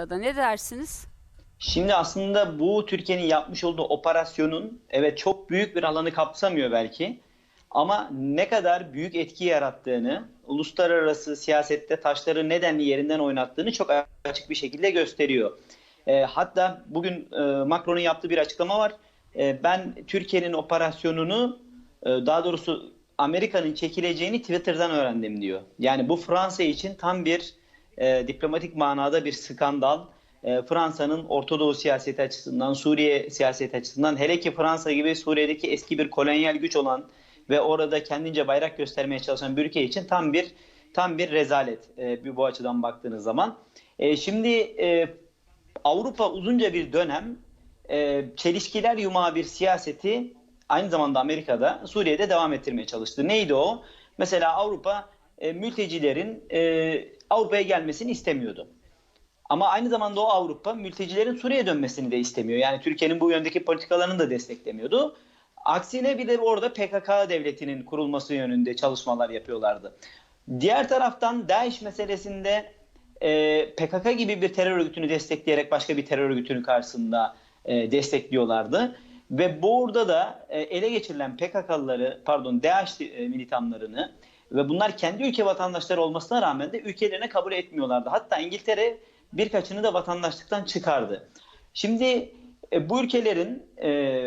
ne dersiniz? Şimdi aslında bu Türkiye'nin yapmış olduğu operasyonun evet çok büyük bir alanı kapsamıyor belki. Ama ne kadar büyük etki yarattığını, uluslararası siyasette taşları nedenli yerinden oynattığını çok açık bir şekilde gösteriyor. E, hatta bugün e, Macron'un yaptığı bir açıklama var. E, ben Türkiye'nin operasyonunu, e, daha doğrusu Amerika'nın çekileceğini Twitter'dan öğrendim diyor. Yani bu Fransa için tam bir e, diplomatik manada bir skandal. E, Fransa'nın Orta Doğu siyaseti açısından, Suriye siyaseti açısından, hele ki Fransa gibi Suriye'deki eski bir kolonyal güç olan ve orada kendince bayrak göstermeye çalışan bir ülke için tam bir tam bir rezalet e, bu açıdan baktığınız zaman. E, şimdi e, Avrupa uzunca bir dönem e, çelişkiler yumağı bir siyaseti aynı zamanda Amerika'da Suriye'de devam ettirmeye çalıştı. Neydi o? Mesela Avrupa e, mültecilerin e, Avrupa'ya gelmesini istemiyordu. Ama aynı zamanda o Avrupa mültecilerin Suriye'ye dönmesini de istemiyor. Yani Türkiye'nin bu yöndeki politikalarını da desteklemiyordu. Aksine bir de orada PKK devletinin kurulması yönünde çalışmalar yapıyorlardı. Diğer taraftan DAEŞ meselesinde e, PKK gibi bir terör örgütünü destekleyerek başka bir terör örgütünün karşısında e, destekliyorlardı. Ve burada da e, ele geçirilen PKK'lıları, pardon DAEŞ e, militanlarını ve bunlar kendi ülke vatandaşları olmasına rağmen de ülkelerine kabul etmiyorlardı. Hatta İngiltere birkaçını da vatandaşlıktan çıkardı. Şimdi e, bu ülkelerin e,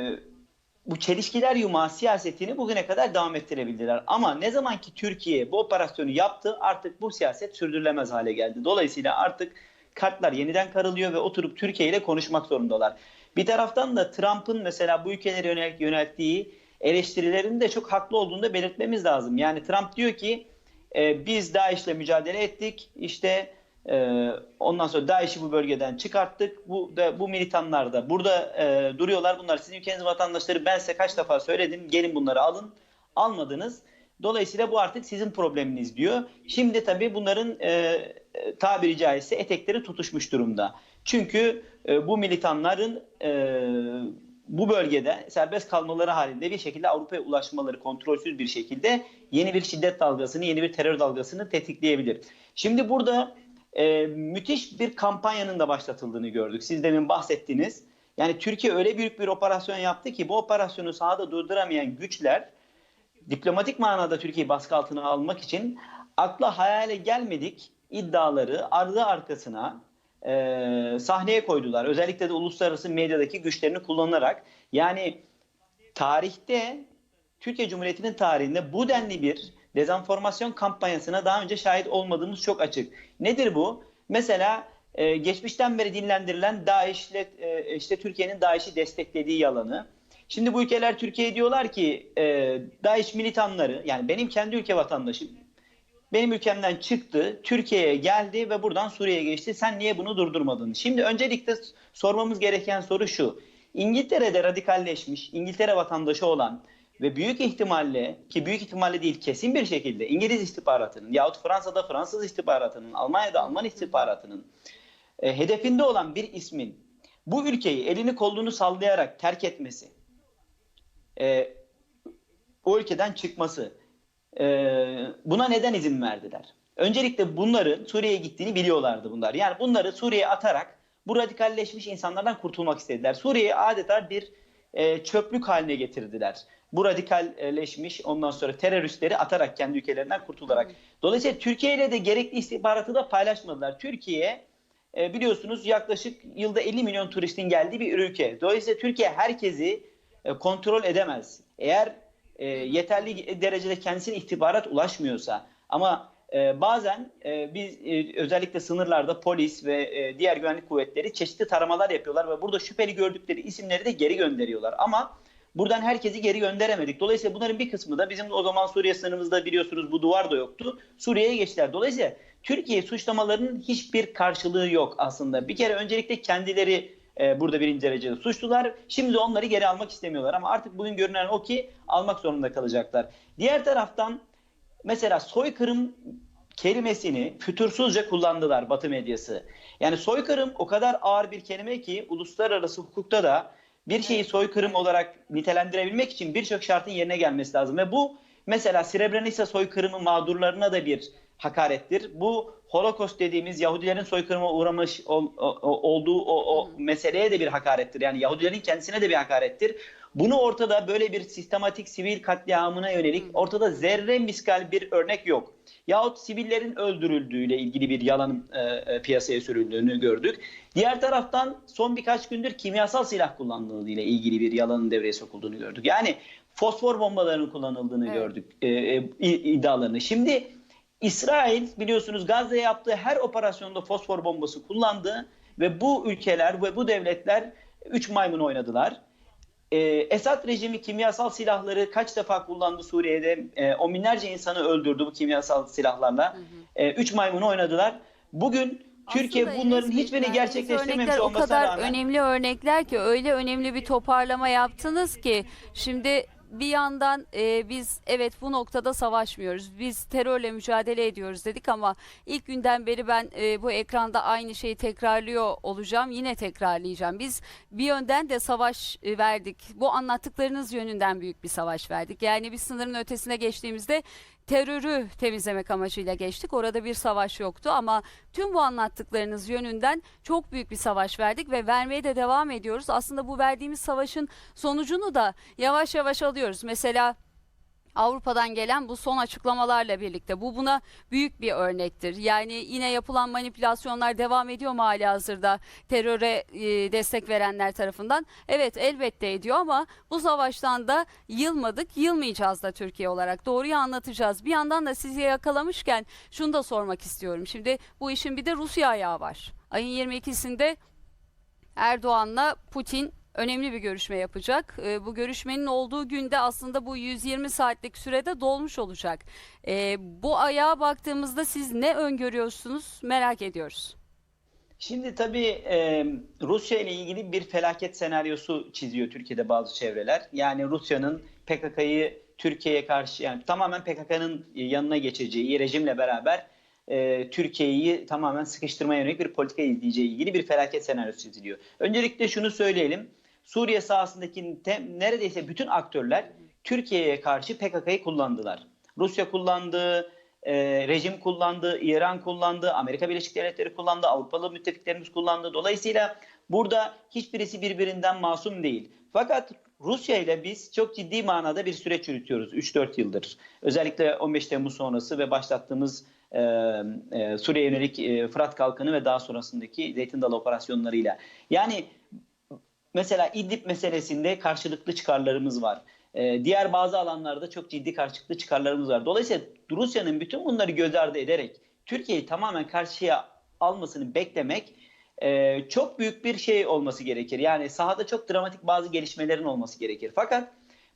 bu çelişkiler yumağı siyasetini bugüne kadar devam ettirebildiler. Ama ne zaman ki Türkiye bu operasyonu yaptı artık bu siyaset sürdürülemez hale geldi. Dolayısıyla artık kartlar yeniden karılıyor ve oturup Türkiye ile konuşmak zorundalar. Bir taraftan da Trump'ın mesela bu ülkelere yönelttiği eleştirilerin de çok haklı olduğunu da belirtmemiz lazım. Yani Trump diyor ki e, biz DAEŞ'le mücadele ettik. İşte e, ondan sonra DAEŞ'i bu bölgeden çıkarttık. Bu da bu militanlar da burada e, duruyorlar. Bunlar sizin ülkenizin vatandaşları. Ben size kaç defa söyledim. Gelin bunları alın. Almadınız. Dolayısıyla bu artık sizin probleminiz diyor. Şimdi tabii bunların e, tabiri caizse etekleri tutuşmuş durumda. Çünkü e, bu militanların e, bu bölgede serbest kalmaları halinde bir şekilde Avrupa'ya ulaşmaları kontrolsüz bir şekilde yeni bir şiddet dalgasını, yeni bir terör dalgasını tetikleyebilir. Şimdi burada e, müthiş bir kampanyanın da başlatıldığını gördük. Siz demin bahsettiniz. Yani Türkiye öyle büyük bir operasyon yaptı ki bu operasyonu sahada durduramayan güçler diplomatik manada Türkiye'yi baskı altına almak için akla hayale gelmedik iddiaları ardı arkasına e, sahneye koydular. Özellikle de uluslararası medyadaki güçlerini kullanarak. Yani tarihte Türkiye Cumhuriyeti'nin tarihinde bu denli bir dezenformasyon kampanyasına daha önce şahit olmadığımız çok açık. Nedir bu? Mesela e, geçmişten beri dinlendirilen DAEŞ ile e, işte Türkiye'nin DAEŞ'i desteklediği yalanı. Şimdi bu ülkeler Türkiye'ye diyorlar ki e, DAEŞ militanları yani benim kendi ülke vatandaşım benim ülkemden çıktı, Türkiye'ye geldi ve buradan Suriye'ye geçti. Sen niye bunu durdurmadın? Şimdi öncelikle sormamız gereken soru şu. İngiltere'de radikalleşmiş, İngiltere vatandaşı olan ve büyük ihtimalle ki büyük ihtimalle değil kesin bir şekilde İngiliz istihbaratının yahut Fransa'da Fransız istihbaratının, Almanya'da Alman istihbaratının e, hedefinde olan bir ismin bu ülkeyi elini kolunu sallayarak terk etmesi, e, o ülkeden çıkması, buna neden izin verdiler? Öncelikle bunların Suriye'ye gittiğini biliyorlardı bunlar. Yani bunları Suriye'ye atarak bu radikalleşmiş insanlardan kurtulmak istediler. Suriye'yi adeta bir e, çöplük haline getirdiler. Bu radikalleşmiş ondan sonra teröristleri atarak kendi ülkelerinden kurtularak. Dolayısıyla Türkiye ile de gerekli istihbaratı da paylaşmadılar. Türkiye e, biliyorsunuz yaklaşık yılda 50 milyon turistin geldiği bir ülke. Dolayısıyla Türkiye herkesi e, kontrol edemez. Eğer e, yeterli derecede kendisine istihbarat ulaşmıyorsa ama e, bazen e, biz e, özellikle sınırlarda polis ve e, diğer güvenlik kuvvetleri çeşitli taramalar yapıyorlar ve burada şüpheli gördükleri isimleri de geri gönderiyorlar. Ama buradan herkesi geri gönderemedik. Dolayısıyla bunların bir kısmı da bizim o zaman Suriye sınırımızda biliyorsunuz bu duvar da yoktu. Suriye'ye geçtiler. Dolayısıyla Türkiye suçlamalarının hiçbir karşılığı yok aslında. Bir kere öncelikle kendileri e, burada birinci derecede suçlular. Şimdi onları geri almak istemiyorlar ama artık bugün görünen o ki almak zorunda kalacaklar. Diğer taraftan mesela soykırım kelimesini fütursuzca kullandılar Batı medyası. Yani soykırım o kadar ağır bir kelime ki uluslararası hukukta da bir şeyi soykırım olarak nitelendirebilmek için birçok şartın yerine gelmesi lazım. Ve bu mesela Srebrenica soykırımı mağdurlarına da bir hakarettir. Bu Holocaust dediğimiz Yahudilerin soykırıma uğramış ol- o- olduğu o, o meseleye de bir hakarettir. Yani Yahudilerin kendisine de bir hakarettir. Bunu ortada böyle bir sistematik sivil katliamına yönelik ortada zerre miskal bir örnek yok. Yahut sivillerin öldürüldüğüyle ilgili bir yalan e, e, piyasaya sürüldüğünü gördük. Diğer taraftan son birkaç gündür kimyasal silah kullanıldığıyla ilgili bir yalanın devreye sokulduğunu gördük. Yani fosfor bombalarının kullanıldığını Evet. gördük e, e, iddialarını. Şimdi İsrail biliyorsunuz Gazze'ye yaptığı her operasyonda fosfor bombası kullandı ve bu ülkeler ve bu devletler üç maymun oynadılar. Ee, Esad rejimi kimyasal silahları kaç defa kullandı Suriye'de? Ee, on binlerce insanı öldürdü bu kimyasal silahlarla. Ee, üç maymunu oynadılar. Bugün Türkiye Aslında bunların hiçbirini gerçekleştirmemiş örnekler o olmasına kadar rağmen önemli örnekler ki öyle önemli bir toparlama yaptınız ki şimdi bir yandan e, biz evet bu noktada savaşmıyoruz. Biz terörle mücadele ediyoruz dedik ama ilk günden beri ben e, bu ekranda aynı şeyi tekrarlıyor olacağım. Yine tekrarlayacağım. Biz bir yönden de savaş e, verdik. Bu anlattıklarınız yönünden büyük bir savaş verdik. Yani bir sınırın ötesine geçtiğimizde terörü temizlemek amacıyla geçtik. Orada bir savaş yoktu ama tüm bu anlattıklarınız yönünden çok büyük bir savaş verdik ve vermeye de devam ediyoruz. Aslında bu verdiğimiz savaşın sonucunu da yavaş yavaş alıyoruz. Mesela Avrupa'dan gelen bu son açıklamalarla birlikte bu buna büyük bir örnektir. Yani yine yapılan manipülasyonlar devam ediyor mu hali hazırda teröre e, destek verenler tarafından? Evet elbette ediyor ama bu savaştan da yılmadık, yılmayacağız da Türkiye olarak. Doğruyu anlatacağız. Bir yandan da sizi yakalamışken şunu da sormak istiyorum. Şimdi bu işin bir de Rusya ayağı var. Ayın 22'sinde Erdoğan'la Putin önemli bir görüşme yapacak. Ee, bu görüşmenin olduğu günde aslında bu 120 saatlik sürede dolmuş olacak. Ee, bu ayağa baktığımızda siz ne öngörüyorsunuz merak ediyoruz. Şimdi tabii e, Rusya ile ilgili bir felaket senaryosu çiziyor Türkiye'de bazı çevreler. Yani Rusya'nın PKK'yı Türkiye'ye karşı yani tamamen PKK'nın yanına geçeceği rejimle beraber e, Türkiye'yi tamamen sıkıştırmaya yönelik bir politika izleyeceği ilgili bir felaket senaryosu çiziliyor. Öncelikle şunu söyleyelim. Suriye sahasındaki neredeyse bütün aktörler Türkiye'ye karşı PKK'yı kullandılar. Rusya kullandı, e, rejim kullandı, İran kullandı, Amerika Birleşik Devletleri kullandı, Avrupalı müttefiklerimiz kullandı. Dolayısıyla burada hiçbirisi birbirinden masum değil. Fakat Rusya ile biz çok ciddi manada bir süreç yürütüyoruz 3-4 yıldır. Özellikle 15 Temmuz sonrası ve başlattığımız e, e, Suriye yönelik e, Fırat Kalkanı ve daha sonrasındaki Zeytin Dalı operasyonlarıyla. Yani mesela İdlib meselesinde karşılıklı çıkarlarımız var. Ee, diğer bazı alanlarda çok ciddi karşılıklı çıkarlarımız var. Dolayısıyla Rusya'nın bütün bunları göz ardı ederek Türkiye'yi tamamen karşıya almasını beklemek e, çok büyük bir şey olması gerekir. Yani sahada çok dramatik bazı gelişmelerin olması gerekir. Fakat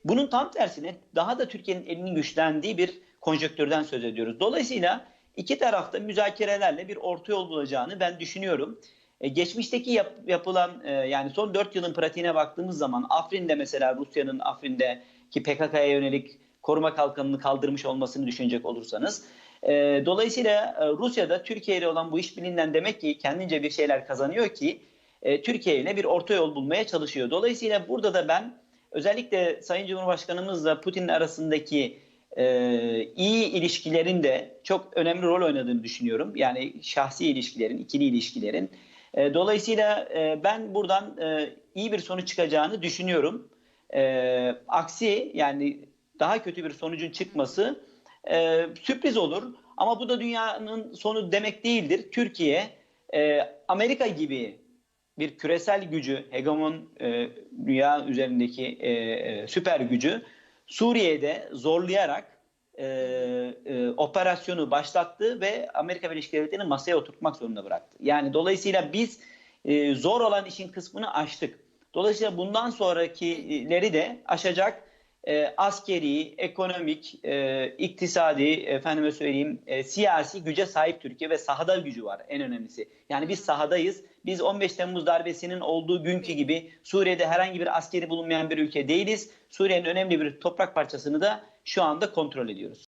bunun tam tersine daha da Türkiye'nin elinin güçlendiği bir konjonktürden söz ediyoruz. Dolayısıyla iki tarafta müzakerelerle bir orta yol bulacağını ben düşünüyorum. E, geçmişteki yap- yapılan e, yani son 4 yılın pratiğine baktığımız zaman Afrin'de mesela Rusya'nın Afrin'deki PKK'ya yönelik koruma kalkanını kaldırmış olmasını düşünecek olursanız. e, dolayısıyla e, Rusya'da Türkiye ile olan bu işbirliğinden demek ki kendince bir şeyler kazanıyor ki e, Türkiye ile bir orta yol bulmaya çalışıyor. Dolayısıyla burada da ben özellikle Sayın Cumhurbaşkanımızla Putin arasındaki e, iyi ilişkilerin de çok önemli rol oynadığını düşünüyorum. Yani şahsi ilişkilerin, ikili ilişkilerin. E, dolayısıyla e, ben buradan e, iyi bir sonuç çıkacağını düşünüyorum. E, aksi yani daha kötü bir sonucun çıkması e, sürpriz olur. Ama bu da dünyanın sonu demek değildir. Türkiye, e, Amerika gibi bir küresel gücü, hegemon e, dünya üzerindeki e, e, süper gücü Suriye'de zorlayarak e, e, operasyonu başlattı ve Amerika Birleşik Devletleri'ni masaya oturtmak zorunda bıraktı. Yani dolayısıyla biz e, zor olan işin kısmını aştık. Dolayısıyla bundan sonrakileri de aşacak e, askeri, ekonomik, e, iktisadi, efendime söyleyeyim e, siyasi güce sahip Türkiye ve sahada gücü var en önemlisi. Yani biz sahadayız. Biz 15 Temmuz darbesinin olduğu günkü gibi Suriye'de herhangi bir askeri bulunmayan bir ülke değiliz. Suriye'nin önemli bir toprak parçasını da şu anda kontrol ediyoruz.